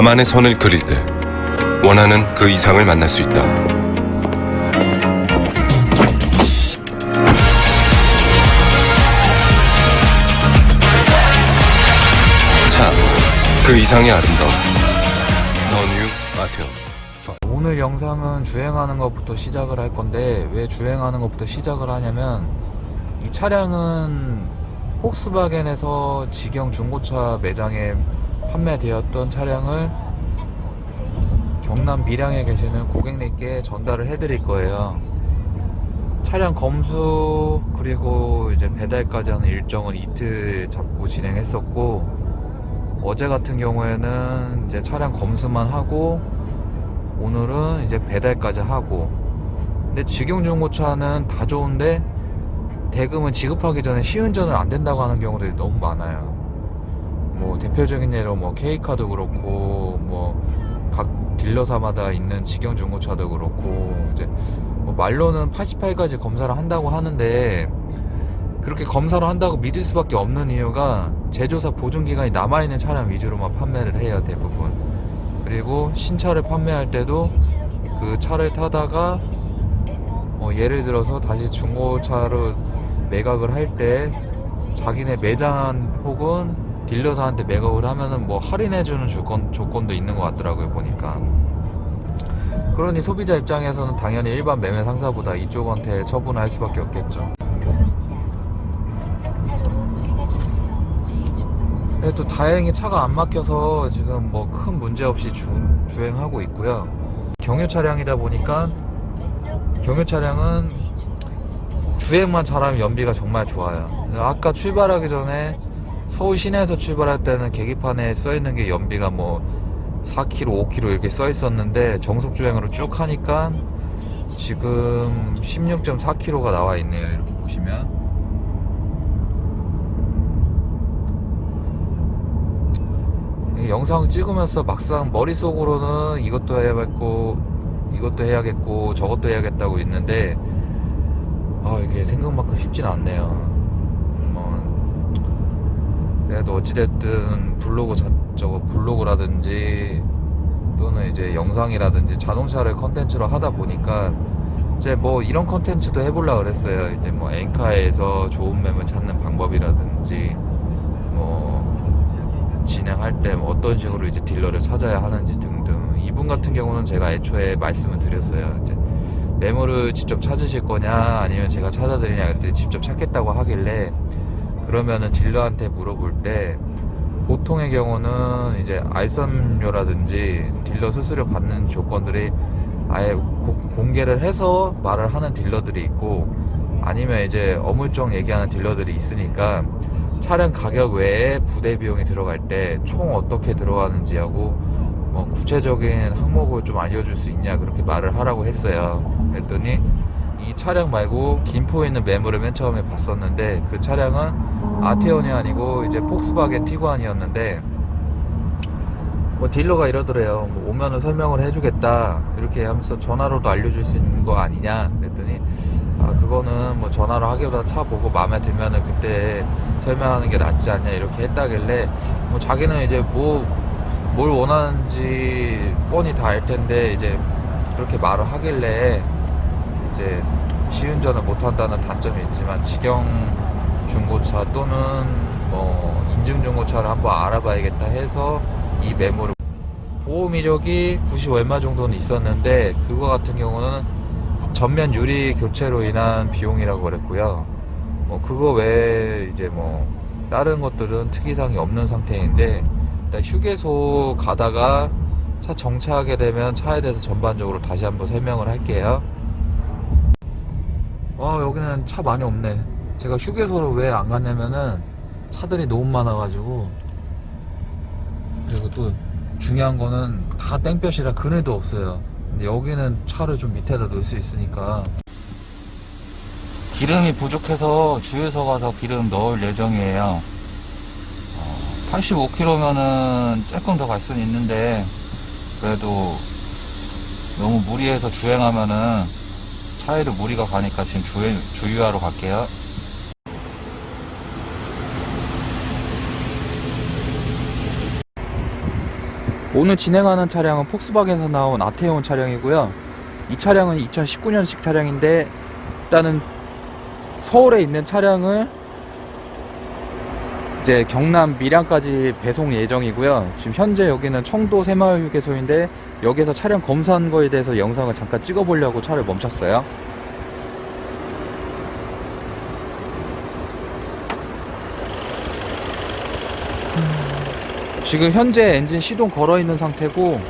나만의 선을 그릴 때 원하는 그 이상을 만날 수 있다. 차, 그 이상의 아름다움. 더뉴 아테온. 오늘 영상은 주행하는 것부터 시작을 할 건데 왜 주행하는 것부터 시작을 하냐면 이 차량은 폭스바겐에서 직영 중고차 매장에 판매되었던 차량을 경남 밀양에 계시는 고객님께 전달을 해드릴 거예요. 차량 검수 그리고 이제 배달까지 하는 일정을 이틀 잡고 진행했었고 어제 같은 경우에는 이제 차량 검수만 하고 오늘은 이제 배달까지 하고 근데 직영 중고차는 다 좋은데 대금은 지급하기 전에 시운전을 안 된다고 하는 경우들이 너무 많아요 뭐 대표적인 예로 뭐 K카도 그렇고 뭐 각 딜러사마다 있는 직영 중고차도 그렇고 이제 뭐 말로는 88까지 검사를 한다고 하는데 그렇게 검사를 한다고 믿을 수밖에 없는 이유가 제조사 보증 기간이 남아 있는 차량 위주로만 판매를 해요 대부분. 그리고 신차를 판매할 때도 그 차를 타다가 어, 예를 들어서 다시 중고차로 매각을 할 때 자기네 매장 혹은 딜러사한테 매각을 하면은 뭐 할인해주는 조건, 조건도 있는 것 같더라고요 보니까 그러니 소비자 입장에서는 당연히 일반 매매 상사보다 이쪽한테 처분할 수밖에 없겠죠 근데 또 다행히 차가 안 막혀서 지금 뭐 큰 문제 없이 주, 주행하고 있고요. 경유 차량이다 보니까 경유 차량은 주행만 잘하면 연비가 정말 좋아요. 아까 출발하기 전에 서울 시내에서 출발할 때는 계기판에 써 있는 게 연비가 뭐 4km, 5km 이렇게 써 있었는데 정속 주행으로 쭉 하니까 지금 16.4km가 나와 있네요. 이렇게 보시면. 이 영상 찍으면서 막상 머릿속으로는 이것도 해야겠고 이것도 해야겠고 저것도 해야겠다고 있는데 아 이게 생각만큼 쉽진 않네요 뭐 그래도 어찌됐든 블로그 자, 저거 블로그라든지 또는 이제 영상이라든지 자동차를 컨텐츠로 하다 보니까 이제 뭐 이런 컨텐츠도 해보려 그랬어요. 이제 뭐 앵카에서 좋은 매물 찾는 방법이라든지 뭐 진행할 때뭐 어떤 식으로 이제 딜러를 찾아야 하는지 등등. 이분 같은 경우는 제가 애초에 말씀을 드렸어요. 이제 메모를 직접 찾으실 거냐 아니면 제가 찾아드리냐 그랬더니 직접 찾겠다고 하길래 그러면은 딜러한테 물어볼 때 보통의 경우는 이제 알선료라든지 딜러 수수료 받는 조건들이 아예 고- 공개를 해서 말을 하는 딜러들이 있고 아니면 이제 어물쩍 얘기하는 딜러들이 있으니까 차량 가격 외에 부대 비용이 들어갈 때 총 어떻게 들어가는지 하고 뭐 구체적인 항목을 좀 알려줄 수 있냐 그렇게 말을 하라고 했어요. 그랬더니 이 차량 말고 김포에 있는 매물을 맨 처음에 봤었는데 그 차량은 아테온이 아니고 이제 폭스바겐 티구안이었는데 뭐 딜러가 이러더래요. 뭐 오면은 설명을 해주겠다 이렇게 하면서 전화로도 알려줄 수 있는 거 아니냐 그랬더니 아 그거는 뭐 전화로 하기보다 차 보고 마음에 들면은 그때 설명하는 게 낫지 않냐 이렇게 했다길래 뭐 자기는 이제 뭐 뭘 원하는지 뻔히 다 알 텐데 이제 그렇게 말을 하길래 이제 시운전을 못 한다는 단점이 있지만 직영 중고차 또는 뭐 인증 중고차를 한번 알아봐야겠다 해서 이 메모를 보험 이력이 90 얼마 정도는 있었는데 그거 같은 경우는 전면 유리 교체로 인한 비용이라고 그랬고요. 뭐 그거 외에 이제 뭐 다른 것들은 특이사항이 없는 상태인데 일단 휴게소 가다가 차 정차하게 되면 차에 대해서 전반적으로 다시 한번 설명을 할게요. 와 여기는 차 많이 없네. 제가 휴게소를 왜 안 갔냐면은 차들이 너무 많아가지고 그리고 또 중요한 거는 다 땡볕이라 그네도 없어요. 근데 여기는 차를 좀 밑에다 놓을 수 있으니까 기름이 부족해서 주유소 가서 기름 넣을 예정이에요. 85km면은 조금 더 갈 수는 있는데 그래도 너무 무리해서 주행하면은 차에도 무리가 가니까 지금 주유, 주유하러 갈게요. 오늘 진행하는 차량은 폭스바겐에서 나온 아테온 차량이고요. 이 차량은 2019년식 차량인데 일단은 서울에 있는 차량을 이제 경남 밀양까지 배송 예정이고요. 지금 현재 여기는 청도 새마을 휴게소인데 여기서 차량 검사한 거에 대해서 영상을 잠깐 찍어보려고 차를 멈췄어요. 지금 현재 엔진 시동 걸어 있는 상태고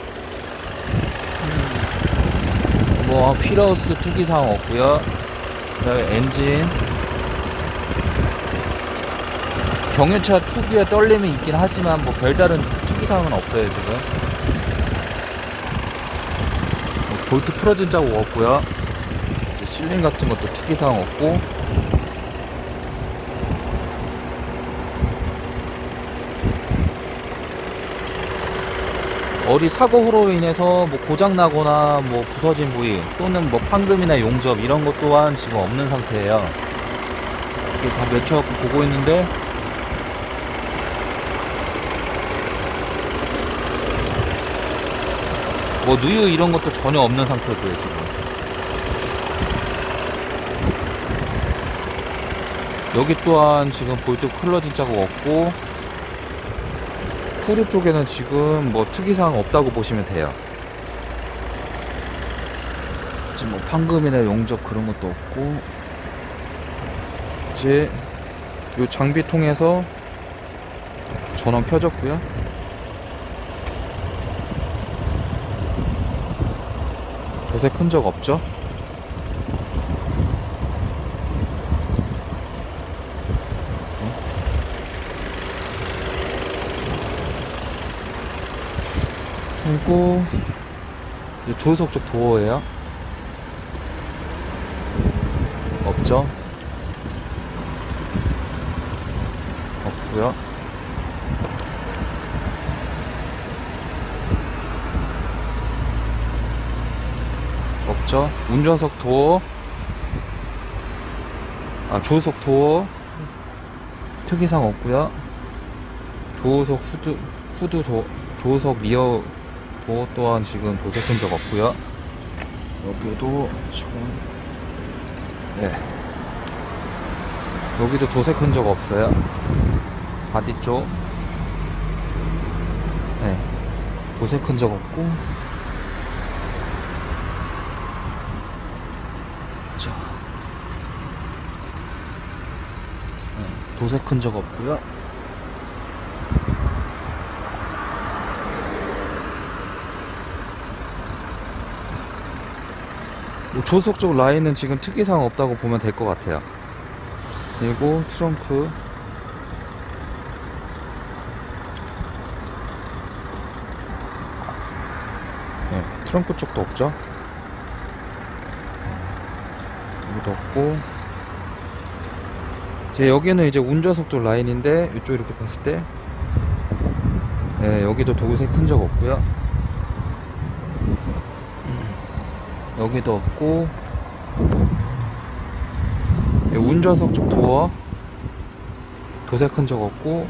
음, 뭐 피러스 특이사항 없고요. 그다음에 엔진. 경유차 특유의 떨림이 있긴 하지만 뭐 별다른 특이사항은 없어요 지금. 뭐 볼트 풀어진 자국 없고요. 실링 같은 것도 특이사항 없고 어디 사고로 인해서 뭐 고장 나거나 뭐 부서진 부위 또는 뭐 판금이나 용접 이런 것 또한 지금 없는 상태예요. 이게 다 맺혀갖고 보고 있는데 뭐 누유 이런 것도 전혀 없는 상태고요 지금. 여기 또한 지금 볼트 클러진 자국 없고 후드 쪽에는 지금 뭐 특이사항 없다고 보시면 돼요. 지금 뭐 판금이나 용접 그런 것도 없고 이제 요 장비통에서 전원 켜졌고요. 도색 흔적 없죠? 그리고 조수석 쪽 도어예요. 없죠? 없고요. 없죠? 운전석 도어. 아, 조수석 도어. 특이사항 없고요. 조수석 후드 후드 도, 조수석 리어 도어 또한 지금 도색 흔적 없고요. 여기도 지금 네 여기도 도색 흔적 없어요. 바디 쪽 네. 도색 흔적 없고 자 네. 도색 흔적 없고요. 조수석 쪽 라인은 지금 특이사항 없다고 보면 될 것 같아요. 그리고 트렁크. 네, 트렁크 쪽도 없죠? 여기도 없고. 이제 여기는 이제 운전석도 라인인데, 이쪽 이렇게 봤을 때, 네, 여기도 도색 흔적 없고요. 여기도 없고 예, 운전석 쪽 도어. 도색 흔적 없고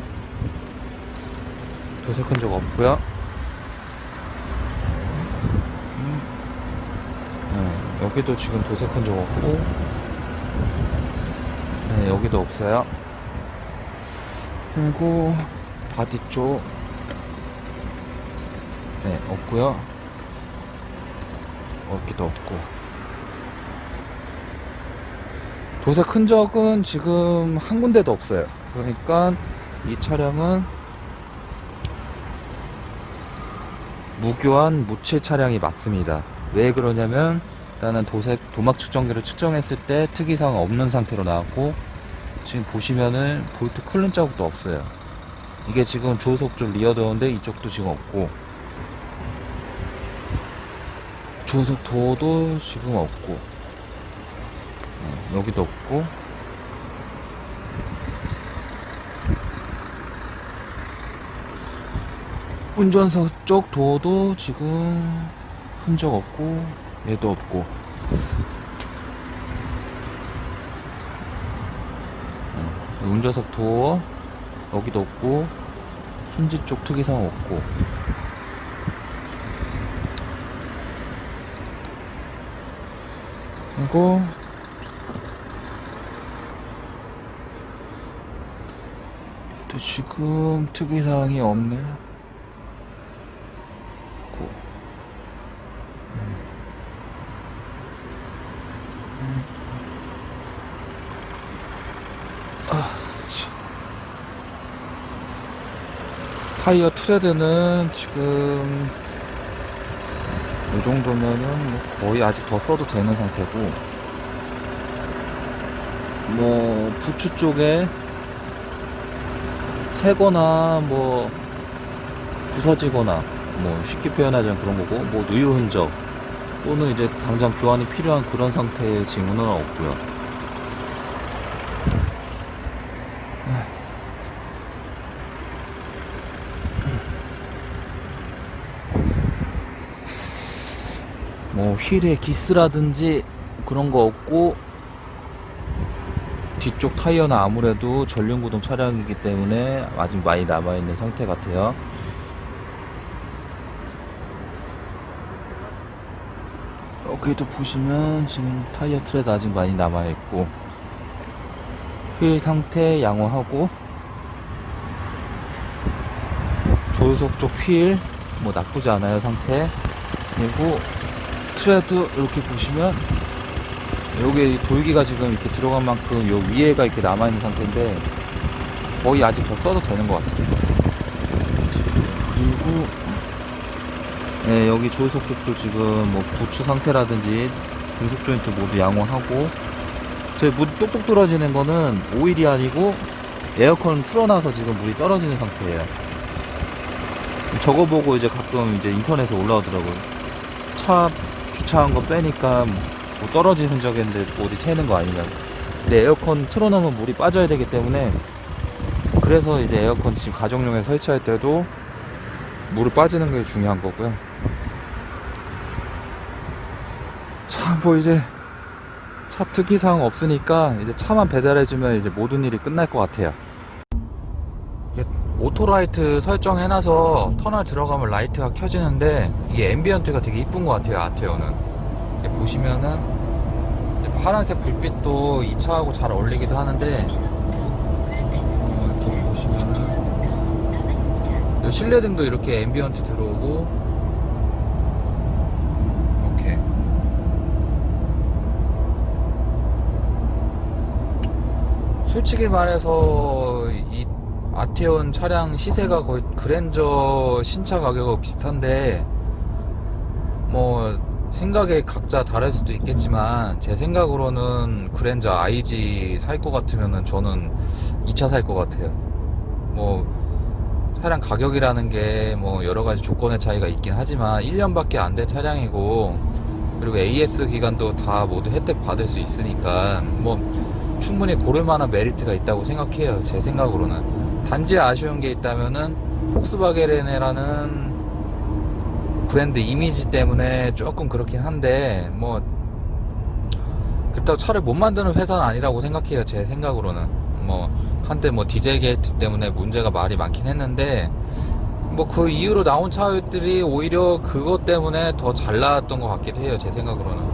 도색 흔적 없고요. 음. 네, 여기도 지금 도색 흔적 없고 네 여기도 없어요. 그리고 바디 쪽 네, 없고요 없기도 없고. 도색 흔적은 지금 한 군데도 없어요. 그러니까 이 차량은 무교환 무칠 차량이 맞습니다. 왜 그러냐면 일단은 도색 도막 측정기를 측정했을 때 특이사항 없는 상태로 나왔고 지금 보시면은 볼트 클른 자국도 없어요. 이게 지금 조속 쪽 리어도어인데 이쪽도 지금 없고 조석 도어도 지금 없고 어, 여기도 없고. 운전석 쪽 도어도 지금 흔적 없고 얘도 없고. 어, 운전석 도어 여기도 없고 힌지 쪽 특이사항 없고 그리고 또 지금 특이사항이 없네. 고. 음. 음. 아, 참. 타이어 트레드는 지금 이 정도면은 뭐 거의 아직 더 써도 되는 상태고 뭐 부츠 쪽에 새거나 뭐 부서지거나 뭐 쉽게 표현하자면 그런 거고 뭐 누유 흔적 또는 이제 당장 교환이 필요한 그런 상태의 징후는 없고요. 뭐 휠에 기스라든지 그런 거 없고 뒤쪽 타이어는 아무래도 전륜구동 차량이기 때문에 아직 많이 남아있는 상태 같아요. 여기도 보시면 지금 타이어 트레드 아직 많이 남아있고 휠 상태 양호하고 조수석 쪽 휠 뭐 나쁘지 않아요 상태. 그리고 트레드 이렇게 보시면 여기 돌기가 지금 이렇게 들어간 만큼 요 위에가 이렇게 남아있는 상태인데 거의 아직 더 써도 되는 것 같아요. 그리고 네, 여기 조수석 쪽도 지금 뭐 부추 상태라든지 등속 조인트 모두 양호하고 저희 물이 똑똑 떨어지는 거는 오일이 아니고 에어컨 틀어놔서 지금 물이 떨어지는 상태예요. 저거 보고 이제 가끔 이제 인터넷에 올라오더라고요. 차 주차한 거 빼니까 뭐 떨어진 흔적인데 뭐 어디 새는 거 아니냐. 근데 에어컨 틀어놓으면 물이 빠져야 되기 때문에 그래서 이제 에어컨 지금 가정용에 설치할 때도 물이 빠지는 게 중요한 거고요. 자, 뭐 이제 차 특이사항 없으니까 이제 차만 배달해주면 이제 모든 일이 끝날 것 같아요. 오토라이트 설정해놔서 터널 들어가면 라이트가 켜지는데 이게 앰비언트가 되게 이쁜 것 같아요 아테오는. 이렇게 보시면은 파란색 불빛도 이 차하고 잘 어울리기도 하는데 어, 이렇게 보시면은 이 실내등도 이렇게 앰비언트 들어오고 이렇게 솔직히 말해서 이 아테온 차량 시세가 거의 그랜저 신차 가격하고 비슷한데 뭐 생각에 각자 다를 수도 있겠지만 제 생각으로는 그랜저 IG 살 것 같으면은 저는 이차살 것 같아요. 뭐 차량 가격이라는 게 뭐 여러 가지 조건의 차이가 있긴 하지만 1년밖에 안 된 차량이고 그리고 AS 기간도 다 모두 혜택 받을 수 있으니까 뭐 충분히 고를 만한 메리트가 있다고 생각해요. 제 생각으로는. 단지 아쉬운 게 있다면은 폭스바게렌이라는 브랜드 이미지 때문에 조금 그렇긴 한데 뭐 그렇다고 차를 못 만드는 회사는 아니라고 생각해요. 제 생각으로는. 뭐 한때 뭐 디젤 게이트 때문에 문제가 말이 많긴 했는데 뭐 그 이후로 나온 차들이 오히려 그것 때문에 더 잘 나왔던 것 같기도 해요. 제 생각으로는.